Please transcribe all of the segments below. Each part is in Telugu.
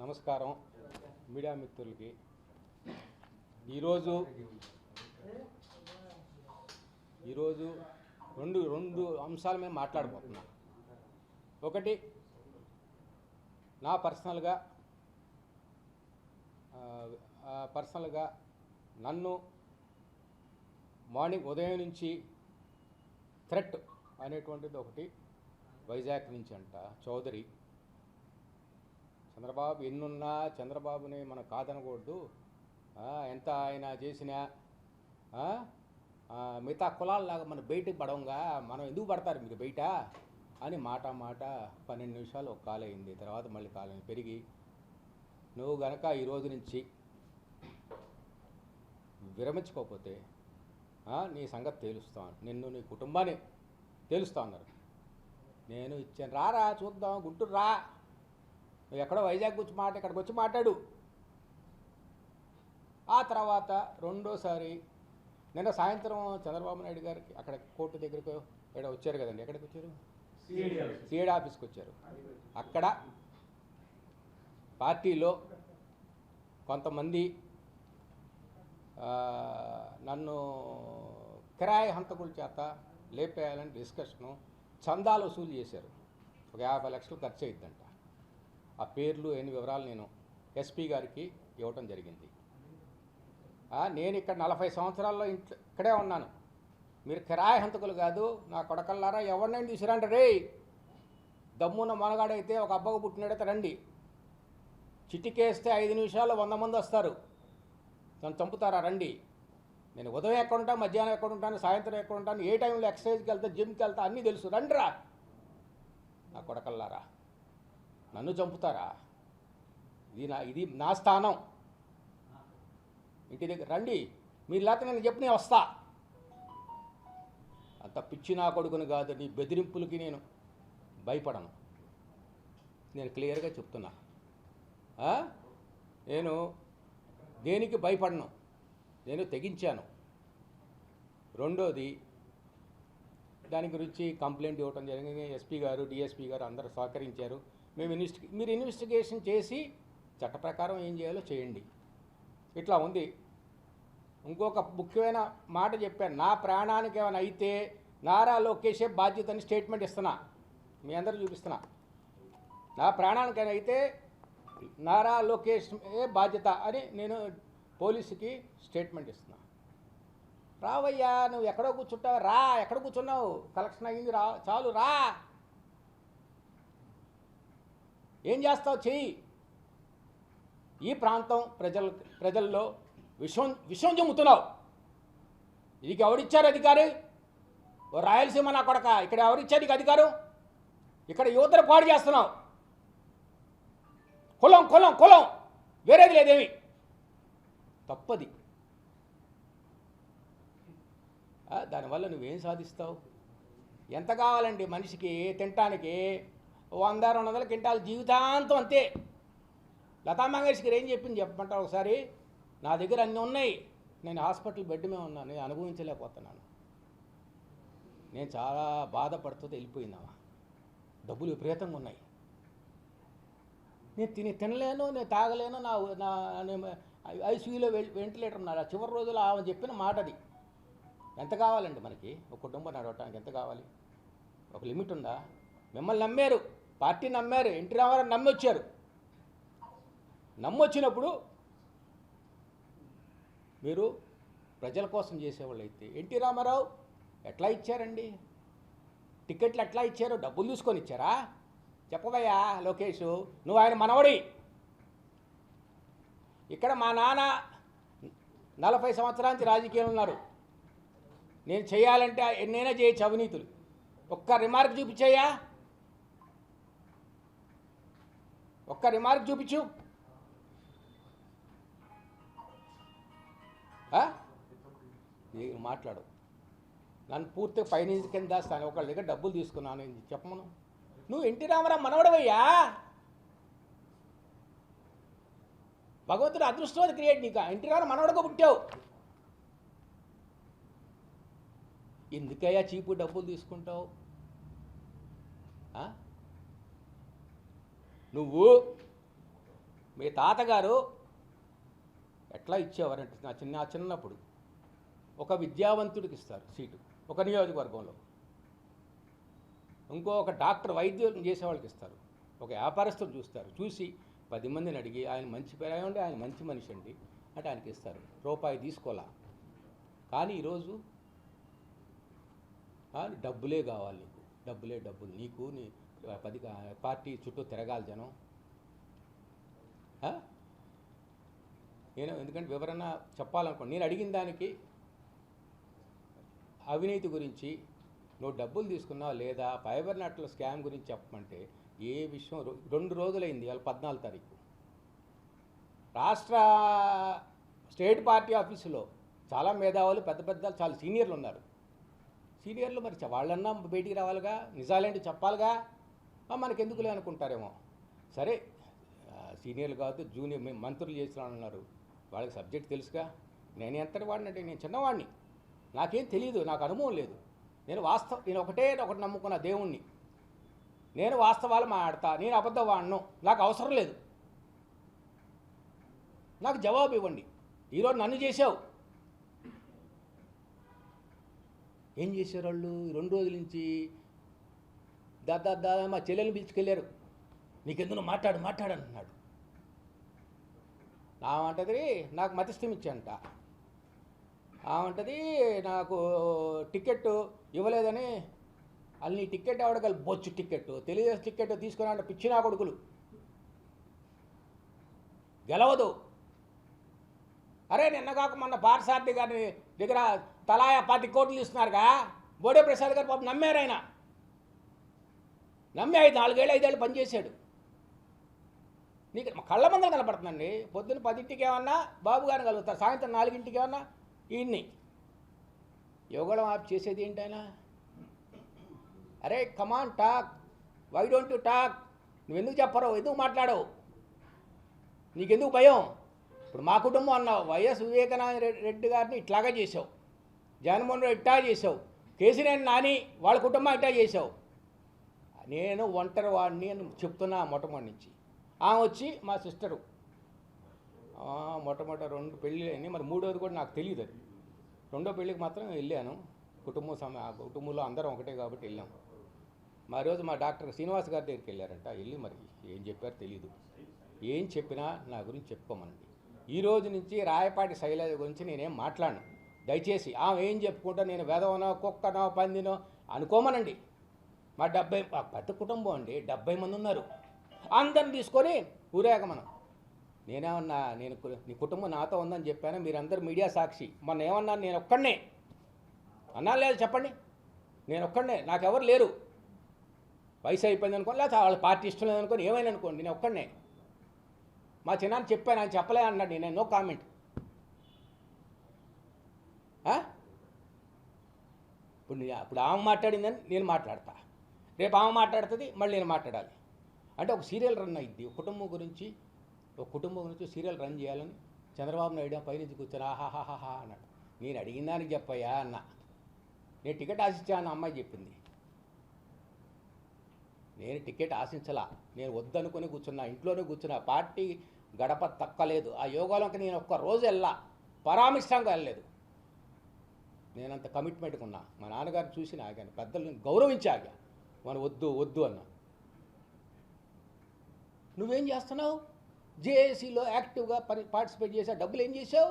నమస్కారం. మీడియా మిత్రులకి. ఈరోజు ఈరోజు రెండు రెండు అంశాల మీద మాట్లాడబోతున్నా. ఒకటి నా పర్సనల్గా పర్సనల్గా నన్ను మార్నింగ్ ఉదయం నుంచి థ్రెట్ అనేటువంటిది ఒకటి వైజాగ్ నుంచి అంట చౌదరి. చంద్రబాబు ఎన్నున్నా చంద్రబాబుని మనం కాదనకూడదు. ఎంత ఆయన చేసినా మిగతా కులాలలాగా మనం బయటకు పడవంగా మనం ఎందుకు పడతారు మీరు బయట? అని మాట మాట పన్నెండు నిమిషాలు ఒక కాల్ అయింది. తర్వాత మళ్ళీ కాలం పెరిగి నువ్వు గనక ఈరోజు నుంచి విరమించుకోకపోతే నీ సంగతి తేలుస్తాను. నిన్ను నీ కుటుంబాన్ని తేలుస్తా అన్నారు. నేను ఇచ్చాను. రారా చూద్దాం గుంటూరు రా నువ్వు ఎక్కడో వైజాగ్ వచ్చి మాట ఇక్కడికి వచ్చి మాట్లాడు. ఆ తర్వాత రెండోసారి నిన్న సాయంత్రం చంద్రబాబు నాయుడు గారికి అక్కడ కోర్టు దగ్గరకు ఇక్కడ వచ్చారు కదండి? ఎక్కడికి వచ్చారు? సిఐడి ఆఫీస్కి. వచ్చారు. అక్కడ పార్టీలో కొంతమంది నన్ను కిరాయి హంతకుల చేత లేపేయాలని డిస్కషను చందాలు వసూలు చేశారు. ఒక యాభై లక్షలు ఖర్చు అయిందంట ఆ పేర్లు ఎన్ని వివరాలు నేను ఎస్పీ గారికి ఇవ్వటం జరిగింది. నేను ఇక్కడ నలభై సంవత్సరాల్లో ఇంట్లో ఇక్కడే ఉన్నాను. మీరు కిరాయి హంతకులు కాదు నా కొడకల్లారా ఎవరినైనా తీసుకురండి. రే దమ్మున్న మనగాడైతే ఒక అబ్బకు పుట్టినడైతే రండి. చిటికేస్తే ఐదు నిమిషాల్లో వంద మంది వస్తారు. నన్ను చంపుతారా రండి. నేను ఉదయం ఎక్కడ ఉంటాను మధ్యాహ్నం ఎక్కడ ఉంటాను సాయంత్రం ఎక్కడ ఉంటాను ఏ టైంలో ఎక్సర్సైజ్కి వెళ్తా జిమ్కి వెళ్తా అన్నీ తెలుసు. రండిరా. నా కొడకల్లారా. నన్ను చంపుతారా? ఇది నా ఇది నా స్థానం. ఇంటి దగ్గర రండి. మీరు లేకపోతే నేను చెప్పి నేను వస్తా. అంత పిచ్చి నా కొడుకుని కాదు నీ బెదిరింపులకి నేను భయపడను. నేను క్లియర్గా చెప్తున్నా. నేను దేనికి భయపడను? నేను తెగించాను. రెండోది దాని గురించి కంప్లైంట్ ఇవ్వటం జరిగింది. ఎస్పీ గారు డిఎస్పీ గారు అందరూ సహకరించారు. మేము ఇన్వెస్టి మీరు ఇన్వెస్టిగేషన్ చేసి చట్ట ప్రకారం ఏం చేయాలో చేయండి. ఇట్లా ఉంది. ఇంకొక ముఖ్యమైన మాట చెప్పాను. నా ప్రాణానికి ఏమైనా అయితే నారా లోకేషే బాధ్యత అని స్టేట్మెంట్ ఇస్తున్నా. మీ అందరూ చూపిస్తున్నా. నా ప్రాణానికి అయితే నారా లోకేష్ ఏ బాధ్యత అని నేను పోలీసుకి స్టేట్మెంట్ ఇస్తున్నా. రావయ్యా నువ్వు ఎక్కడో కూర్చుంటావు? రా ఎక్కడ కూర్చున్నావు? కలెక్షన్ అయ్యింది రా చాలు రా. ఏం చేస్తావు చెయ్యి. ఈ ప్రాంతం ప్రజల ప్రజల్లో విషం విషం చెమ్ముతున్నావు. నీకు ఎవరిచ్చారు అధికారి? ఓ రాయలసీమ నా కొడక. ఇక్కడ ఎవరిచ్చారు నీకు అధికారం? ఇక్కడ యువతను పాడు చేస్తున్నావు. కులం కులం కులం. వేరేది లేదేమి? తప్పది. దానివల్ల నువ్వేం సాధిస్తావు? ఎంత కావాలండి మనిషికి? తినటానికి? వంద రెండు వందల క్వింటాలు జీవితాంతం అంతే. లతా మంగేష్కర్ ఏం చెప్పింది చెప్పమంటారు ఒకసారి? నా దగ్గర అన్నీ ఉన్నాయి. నేను హాస్పిటల్ బెడ్ మీద ఉన్నాను. నేను అనుభవించలేకపోతున్నాను. నేను చాలా బాధపడుతూ వెళ్ళిపోయిందమ్మా. డబ్బులు విపరీతంగా ఉన్నాయి. నేను తిని తినలేను నేను తాగలేను నా నా నేను ఐసీయూలో వెంటిలేటర్ ఉన్నారు. ఆ చివరి రోజులు ఆమె చెప్పిన మాట అది. ఎంత కావాలండి మనకి? ఒక కుటుంబం నడవటానికి ఎంత కావాలి? ఒక లిమిట్ ఉందా? మిమ్మల్ని నమ్మారు. పార్టీ నమ్మారు ఎన్టీ రామారావు నమ్మొచ్చారు. నమ్మొచ్చినప్పుడు మీరు ప్రజల కోసం చేసేవాళ్ళు అయితే ఎన్టీ రామారావు ఎట్లా ఇచ్చారండి? టికెట్లు ఎట్లా ఇచ్చారు? డబ్బులు తీసుకొని ఇచ్చారా? చెప్పవయ్యా లోకేష్ నువ్వు ఆయన మనవడి. ఇక్కడ మా నాన్న నలభై సంవత్సరానికి రాజకీయాలు ఉన్నారు. నేను చేయాలంటే ఎన్నైనా చేయొచ్చు అవినీతులు. ఒక్క రిమార్క్ చూపించాయా ఒక్క రిమార్క్ చూపించు. మాట్లాడు. నన్ను పూర్తిగా పైనుంచి కింద దాస్తాను ఒకళ్ళ దగ్గర డబ్బులు తీసుకున్నాను. ఇది చెప్పమను. నువ్వు ఎన్టీ రామారావు మనవడవయ్యా? భగవంతుడు అదృష్టం క్రియేట్ నీకు. ఎన్టీ రామారావు మనవడగా పుట్టావు. ఎందుకయ్యా చీపు డబ్బులు తీసుకుంటావు? నువ్వు మీ తాతగారు ఎట్లా ఇచ్చేవారంటే నా చిన్న చిన్నప్పుడు? ఒక విద్యావంతుడికి ఇస్తారు సీటు ఒక నియోజకవర్గంలో. ఇంకో ఒక డాక్టర్ వైద్యం చేసేవాళ్ళకి ఇస్తారు. ఒక వ్యాపారస్తులు చూస్తారు చూసి పది మందిని అడిగి ఆయన మంచి పేరు ఆయన మంచి మనిషి అండి అంటే ఆయనకి ఇస్తారు. రూపాయి తీసుకోవాలా? కానీ ఈరోజు డబ్బులే కావాలి నీకు. డబ్బులే డబ్బులు నీకు నీ పది పార్టీ చుట్టూ తిరగాలి జనం. నేను ఎందుకంటే వివరణ చెప్పాలనుకోండి నేను అడిగిన దానికి అవినీతి గురించి నువ్వు డబ్బులు తీసుకున్నావు లేదా ఫైబర్ నెట్ల స్కామ్ గురించి చెప్పమంటే ఏ విషయం రెండు రోజులైంది వాళ్ళ పద్నాలుగు తారీఖు. రాష్ట్ర స్టేట్ పార్టీ ఆఫీసులో చాలా మేధావులు పెద్ద పెద్ద చాలా సీనియర్లు ఉన్నారు. సీనియర్లు మరి చ- వాళ్ళన్నా బయటికి రావాలిగా నిజాలేంటి చెప్పాలిగా? మనకెందుకులే అనుకుంటారేమో. సరే సీనియర్లు కాదు జూనియర్ మంత్రులు చేసిన ఉన్నారు వాళ్ళకి సబ్జెక్ట్ తెలుసుగా. నేను ఎంతటి వాడినంటే నేను చిన్నవాడిని. నాకేం తెలియదు నాకు అనుభవం లేదు. నేను వాస్తవ నేను ఒకటే ఒకటి నమ్ముకున్న దేవుణ్ణి. నేను వాస్తవాలు మాట్లాడతా నేను అబద్ధం వాడను నాకు అవసరం లేదు. నాకు జవాబు ఇవ్వండి. ఈరోజు నన్ను చేసావు ఏం చేశారు వాళ్ళు? రెండు రోజుల నుంచి దాదా దాదా మా చెల్లెల్ని పిలుచుకెళ్ళారు. నీకెందుకు మాట్లాడు మాట్లాడు అన్నాడు. ఆమంటది నాకు మతిస్థం ఇచ్చంట ఆమంటది నాకు టికెట్ ఇవ్వలేదని. వాళ్ళు నీ టికెట్ ఎవడగల బొచ్చు టికెట్ తెలియజేసి టికెట్ తీసుకుని అంటే పిచ్చినా కొడుకులు. గెలవదు. అరే నిన్న కాక మొన్న పార్సార్థి గారి దగ్గర తలాయా పది కోట్లు ఇస్తున్నారుగా బోడే ప్రసాద్ గారు పాపం నమ్మారు ఆయన. నమ్మి ఐదు నాలుగేళ్ళు ఐదేళ్ళు పనిచేశాడు. నీకు మా కళ్ళ మందలు కనపడుతుందండి. పొద్దున్న పదింటికి ఏమన్నా బాబు గారిని కలుగుతారు. సాయంత్రం నాలుగింటికి ఏమన్నా ఈయన్ని యోగడం ఆప్ చేసేది ఏంటి ఆయన? అరే come on talk why don't you talk నువ్వు ఎందుకు చెప్పరు ఎందుకు మాట్లాడవు? నీకెందుకు భయం? ఇప్పుడు మా కుటుంబం అన్నావు. వైఎస్ వివేకానంద రెడ్డి- రెడ్డి గారిని ఇట్లాగా చేసావు జగన్మోహన్ రెడ్డి ఇట్టా చేసావు కేసీఆర్ నాని వాళ్ళ కుటుంబం ఇట్టా చేసావు నేను ఒంటరి వాడిని అని చెప్తున్నా మొట్టమొదటి నుంచి. ఆమె వచ్చి మా సిస్టరు మొట్టమొదటి రెండు పెళ్ళి అయినాయి. మరి మూడోది కూడా నాకు తెలియదు అది. రెండో పెళ్ళికి మాత్రం వెళ్ళాను. కుటుంబం సమయ కుటుంబంలో అందరం ఒకటే కాబట్టి వెళ్ళాం. మా రోజు మా డాక్టర్ శ్రీనివాస్ గారి దగ్గరికి వెళ్ళారంట. వెళ్ళి మరి ఏం చెప్పారో తెలియదు ఏం చెప్పినా నా గురించి చెప్పుకోమనండి. ఈ రోజు నుంచి రాయపాటి శైలజ గురించి నేనేం మాట్లాడను. దయచేసి ఆమె ఏం చెప్పుకుంటా నేను వెదవనో కుక్కనో పందినో అనుకోమనండి. మా డెబ్బై మా పెద్ద కుటుంబం అండి డెబ్బై మంది ఉన్నారు. అందరిని తీసుకొని ఊరేగమనం నేనేమన్నా నేను నీ కుటుంబం నాతో ఉందని చెప్పాను? మీరందరూ మీడియా సాక్షి. మొన్న ఏమన్నాను నేను ఒక్కడనే? అన్నా లేదు చెప్పండి. నేను ఒక్కడనే నాకెవరు లేరు. వయసు అయిపోయింది అనుకోండి లేకపోతే వాళ్ళ పార్టీ ఇష్టం లేదనుకోని ఏమైనా అనుకోండి నేను ఒక్కడనే. మా చిన్నాన్న చెప్పాను ఆయన చెప్పలే అన్నాడు నేను నో కామెంట్. ఇప్పుడు అప్పుడు ఆమె మాట్లాడిందని నేను మాట్లాడతా. రేపు ఆమె మాట్లాడుతుంది మళ్ళీ నేను మాట్లాడాలి. అంటే ఒక సీరియల్ రన్ అయింది ఒక కుటుంబం గురించి ఒక కుటుంబం గురించి సీరియల్ రన్ చేయాలని చంద్రబాబు నాయుడు పైనుంచి కూర్చొని ఆహాహాహా అన్నాడు. నేను అడిగిన దానికి చెప్పయ్యా అన్న. నేను టికెట్ ఆశించాను అమ్మాయి చెప్పింది. నేను టికెట్ ఆశించలా. నేను వద్దనుకొని కూర్చున్నా ఇంట్లోనే కూర్చున్నా. పార్టీ గడప తక్కలేదు. ఆ యోగాలోకి నేను ఒక్క రోజు వెళ్ళా. పరామిష్టంగా వెళ్ళలేదు. నేనంత కమిట్మెంట్గా ఉన్నా. మా నాన్నగారిని చూసి ఆగాను. పెద్దలను గౌరవించి ఆగాను మనం వద్దు వద్దు అన్నా. నువ్వేం చేస్తున్నావు? జేఏసీలో యాక్టివ్గా పని పార్టిసిపేట్ చేసా డబ్బులు ఏం చేసావు?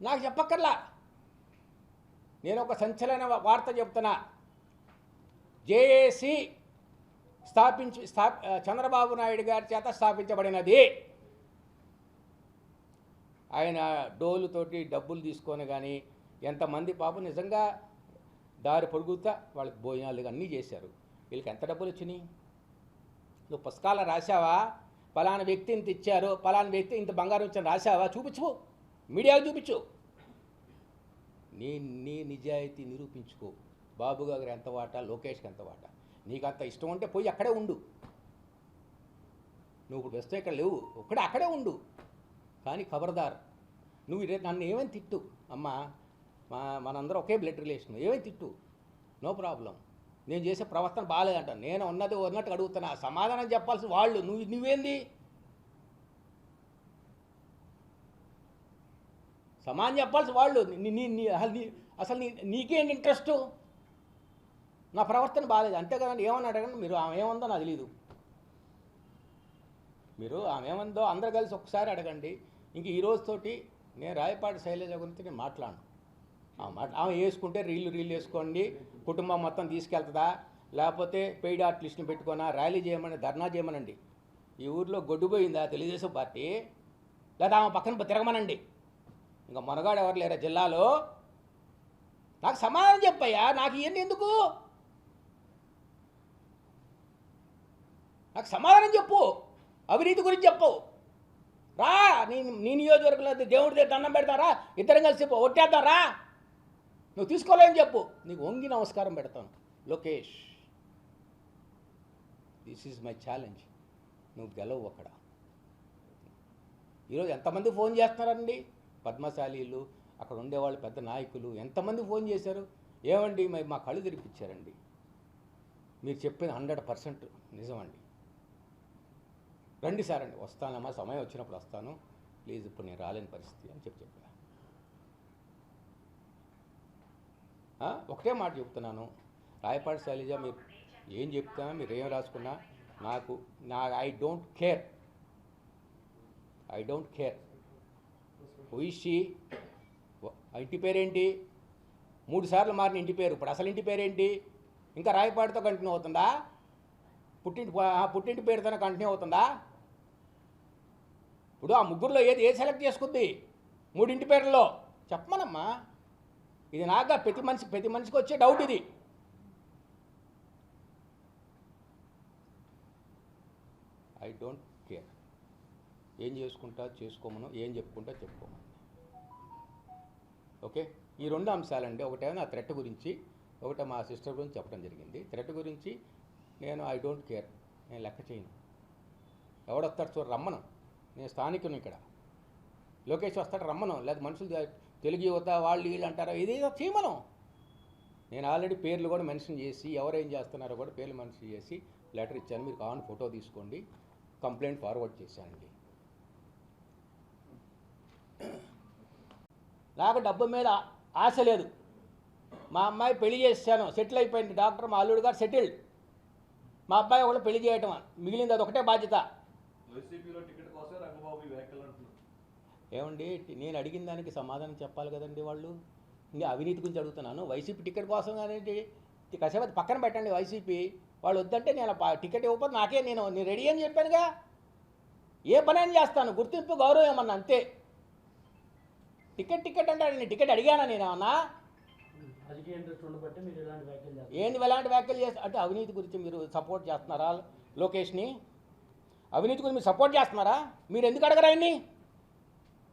నాకు చెప్పక్కర్లా. నేను ఒక సంచలన వార్త చెప్తున్నా. జేఏసీ స్థాపించి స్థా చంద్రబాబు నాయుడు గారి చేత స్థాపించబడినది. ఆయన డోలుతోటి డబ్బులు తీసుకొని కానీ ఎంతమంది పాపం నిజంగా దారి పొడుగుతా వాళ్ళకి భోజనాలు అన్నీ చేశారు. వీళ్ళకి ఎంత డబ్బులు వచ్చినాయి నువ్వు పుస్తకాలు రాసావా పలానా వ్యక్తి ఇంత ఇచ్చారు పలానా వ్యక్తి ఇంత బంగారం ఇచ్చాను రాసావా చూపించు. మీడియాకు చూపించు. నీ నీ నిజాయితీ నిరూపించుకో. బాబు గారు ఎంత వాటా? లోకేష్కి ఎంత వాటా? నీకు అంత ఇష్టం ఉంటే పోయి అక్కడే ఉండు. నువ్వు ఇప్పుడు వస్తే ఇక్కడ లేవు. ఒక్కడే అక్కడే ఉండు. కానీ ఖబర్దార్. నువ్వు రే నన్ను ఏమని తిట్టు? అమ్మా మా మనందరం ఒకే బ్లడ్ రిలేషన్. ఏమని తిట్టు? No problem. నేను చేసే ప్రవర్తన బాగాలేదంట. నేను ఉన్నది ఉన్నట్టు అడుగుతున్నా. సమాధానం చెప్పాల్సిన వాళ్ళు నువ్వు నువ్వేంది? సమాధానం చెప్పాల్సిన వాళ్ళు అసలు నీకేంటి ఇంట్రెస్ట్? నా ప్రవర్తన బాగాలేదు. అంతే కదండి ఏమని అడగండి. మీరు ఆమె ఏముందో నాకు తెలీదు. మీరు ఆమె ఏముందో అందరు కలిసి ఒకసారి అడగండి. ఇంక ఈరోజుతోటి నేను రాయపాటి శైలజ గురించి నేను మాట్లాడను. ఆమె వేసుకుంటే రీళ్ళు రీళ్ళు వేసుకోండి కుటుంబం మొత్తం తీసుకెళ్తుందా? లేకపోతే పెయిడ్ ఆర్టిస్ట్ని పెట్టుకోనా? ర్యాలీ చేయమని ధర్నా చేయమనండి. ఈ ఊర్లో గొడ్డుపోయిందా తెలుగుదేశం పార్టీ? లేదా ఆమె పక్కన తిరగమనండి. ఇంకా మొనగాడు ఎవరు లేరా జిల్లాలో? నాకు సమాధానం చెప్పయ్యా నాకు ఇవన్నీ ఎందుకు? నాకు సమాధానం చెప్పు అవినీతి గురించి చెప్పు. రా నీ నీ నియోజకవర్గంలో దేవుడి దగ్గర దండం పెడతారా? ఇద్దరం కలిసి ఒట్టేద్దారా నువ్వు తీసుకోలేని చెప్పు. నీకు వంగి నమస్కారం పెడతాను. Lokesh this is my challenge నువ్వు గెలవు అక్కడ. ఈరోజు ఎంతమంది ఫోన్ చేస్తున్నారండి? పద్మశాలీలు అక్కడ ఉండేవాళ్ళు పెద్ద నాయకులు ఎంతమంది ఫోన్ చేశారు? ఏమండి మరి మా కళ్ళు తెరిపించారండి. మీరు చెప్పిన హండ్రెడ్ పర్సెంట్ నిజమండి. రండి సార్ అండి వస్తానమ్మా సమయం వచ్చినప్పుడు వస్తాను. ప్లీజ్ ఇప్పుడు నేను రాలేని పరిస్థితి అని చెప్పి చెప్పాను ఆ, ఒకటే మాట చెప్తున్నాను. రాయపాటి శైలజ మీరు ఏం చెప్తా మీరు ఏం రాసుకున్నా నాకు నా I don't care. I don't care. ఉయిషి ఇంటి పేరేంటి? మూడు సార్లు మారిన ఇంటి పేరు. ఇప్పుడు అసలు ఇంటి పేరేంటి? ఇంకా రాయపాటితో కంటిన్యూ అవుతుందా? పుట్టింటి పుట్టింటి పేరుతోనే కంటిన్యూ అవుతుందా? ఇప్పుడు ఆ ముగ్గురులో ఏది ఏ సెలెక్ట్ చేసుకుంది? మూడింటి పేర్లలో. చెప్పమనమ్మా. ఇది నాగా ప్రతి మనిషి ప్రతి మనిషికి వచ్చే డౌట్ ఇది. ఐ డోంట్ కేర్ ఏం చేసుకుంటా చేసుకోమను ఏం చెప్పుకుంటా చెప్పుకోమను. ఓకే ఈ రెండు అంశాలండి. ఒకటేమో ఆ థ్రెట్ గురించి ఒకటే మా సిస్టర్ గురించి చెప్పడం జరిగింది. థ్రెట్ గురించి నేను ఐ డోంట్ కేర్ నేను లెక్క చేయను. ఎవడొస్తాడు చూడ రమ్మను. నేను స్థానికుని ఇక్కడ. లోకేష్ వస్తాడు రమ్మను. లేదా మనుషులు తెలుగు యువత వాళ్ళు వీళ్ళు అంటారా. ఇదేదో చేయమను నేను ఆల్రెడీ పేర్లు కూడా మెన్షన్ చేసి ఎవరేం చేస్తున్నారో కూడా పేర్లు మెన్షన్ చేసి లెటర్ ఇచ్చాను. మీరు కావాలని ఫోటో తీసుకోండి. కంప్లైంట్ ఫార్వర్డ్ చేశానండి. నాకు డబ్బు మీద ఆశ లేదు. మా అమ్మాయి పెళ్ళి చేశాను. సెటిల్ అయిపోయింది. డాక్టర్ మా అల్లుడు గారు సెటిల్డ్. మా అబ్బాయి ఒకళ్ళు పెళ్ళి చేయటం. మిగిలింది అది ఒకటే బాధ్యత. వైసీపీలో టికెట్ కోసం రంగబాబు ఏమండి నేను అడిగిన దానికి సమాధానం చెప్పాలి కదండి వాళ్ళు? ఇంకా అవినీతి గురించి అడుగుతున్నాను. వైసీపీ టికెట్ కోసం అనేది కాసేపు అది పక్కన పెట్టండి వైసీపీ. వాళ్ళు వద్దంటే నేను టికెట్ ఇవ్వకపోతే నాకే నేను నేను రెడీ అని చెప్పానుగా. ఏ పని అని చేస్తాను గుర్తింపు గౌరవం ఏమన్నా అంతే. టికెట్ టికెట్ అంటే నేను టికెట్ అడిగానా నేను ఏమన్నా? ఏంది ఎలాంటి వ్యాఖ్యలు చేస్తారు అంటే అవినీతి గురించి మీరు సపోర్ట్ చేస్తున్నారా లోకేష్ని? అవినీతి గురించి మీరు సపోర్ట్ చేస్తున్నారా? మీరు ఎందుకు అడగరా ఆయన్ని?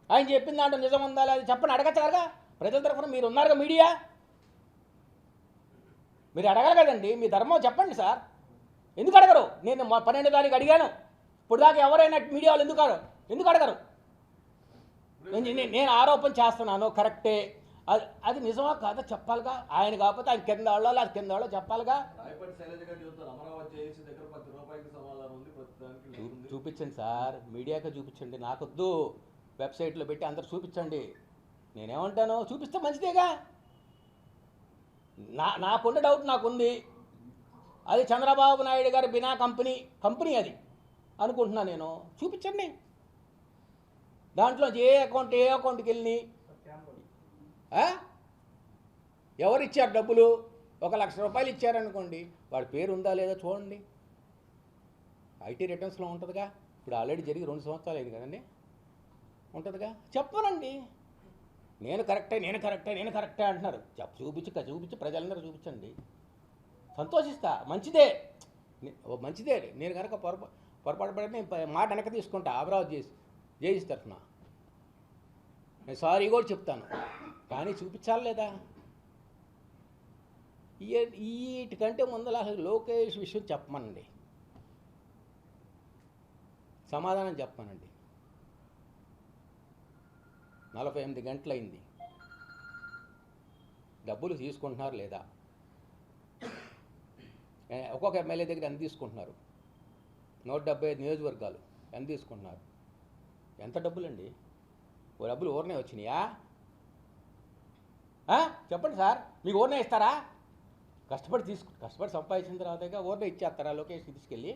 ఆయన చెప్పిన దాంట్లో నిజం ఉందా లేదా చెప్పని అడగచ్చు కదా ప్రజల తరఫున మీరు ఉన్నారుగా మీడియా? మీరు అడగాలి కదండి మీ ధర్మం చెప్పండి సార్. ఎందుకు అడగరు? నేను మా పన్నెండు తారీఖు అడిగాను. ఇప్పుడు దాకా ఎవరైనా మీడియా వాళ్ళు ఎందుకు అడగరు? ఎందుకు అడగరు? నేను ఆరోపణ చేస్తున్నాను కరెక్టే. అది అది నిజమా కాదా చెప్పాలిగా? ఆయన కాకపోతే ఆయన కింద వాళ్ళో లేదా కింద వాళ్ళో చెప్పాలిగా. చూపించండి సార్ మీడియాకి చూపించండి నాకొద్దు. వెబ్సైట్లో పెట్టి అందరు చూపించండి. నేనేమంటాను? చూపిస్తే మంచిదేగా? నా నాకున్న డౌట్ నాకుంది. అది చంద్రబాబు నాయుడు గారి బినా కంపెనీ కంపెనీ అది అనుకుంటున్నా నేను. చూపించండి. దాంట్లో ఏ అకౌంట్ ఏ అకౌంట్కి వెళ్ళి ఎవరు ఇచ్చారు డబ్బులు? ఒక లక్ష రూపాయలు ఇచ్చారనుకోండి వాడి పేరు ఉందా లేదా చూడండి. ఐటీ రిటర్న్స్లో ఉంటుందిగా. ఇప్పుడు ఆల్రెడీ జరిగి రెండు సంవత్సరాలు అయింది కదండి. ఉంటుందిగా? చెప్పనండి. నేను కరెక్టే నేను కరెక్టే నేను కరెక్టే అంటున్నారు. చెప్ప చూపించి చూపించి ప్రజలందరూ చూపించండి. సంతోషిస్తా. మంచిదే. ఓ మంచిదే. నేను కనుక పొరపా పొరపాటు పడితే నేను మాట వెనక తీసుకుంటా అమరావతి చేసి జయిస్తారు తరఫున. నేను సారీ కూడా చెప్తాను. కానీ చూపించాలి లేదా? వీటికంటే ముందర అసలు లోకేష్ విషయం చెప్పమనండి సమాధానం చెప్పమనండి నలభై ఎనిమిది గంటలైంది. డబ్బులు తీసుకుంటున్నారు లేదా? ఒక్కొక్క ఎమ్మెల్యే దగ్గర ఎంత తీసుకుంటున్నారు? నూట డెబ్బై ఐదు నియోజకవర్గాలు ఎంత తీసుకుంటున్నారు? ఎంత డబ్బులండి? ఓ డబ్బులు ఊరనే వచ్చినాయా? చెప్పండి సార్ మీకు ఊరనే ఇస్తారా? కష్టపడి తీసుకు కష్టపడి సంపాదించిన తర్వాత ఊరనే ఇచ్చేస్తారా? లొకేషన్ తీసుకెళ్ళి?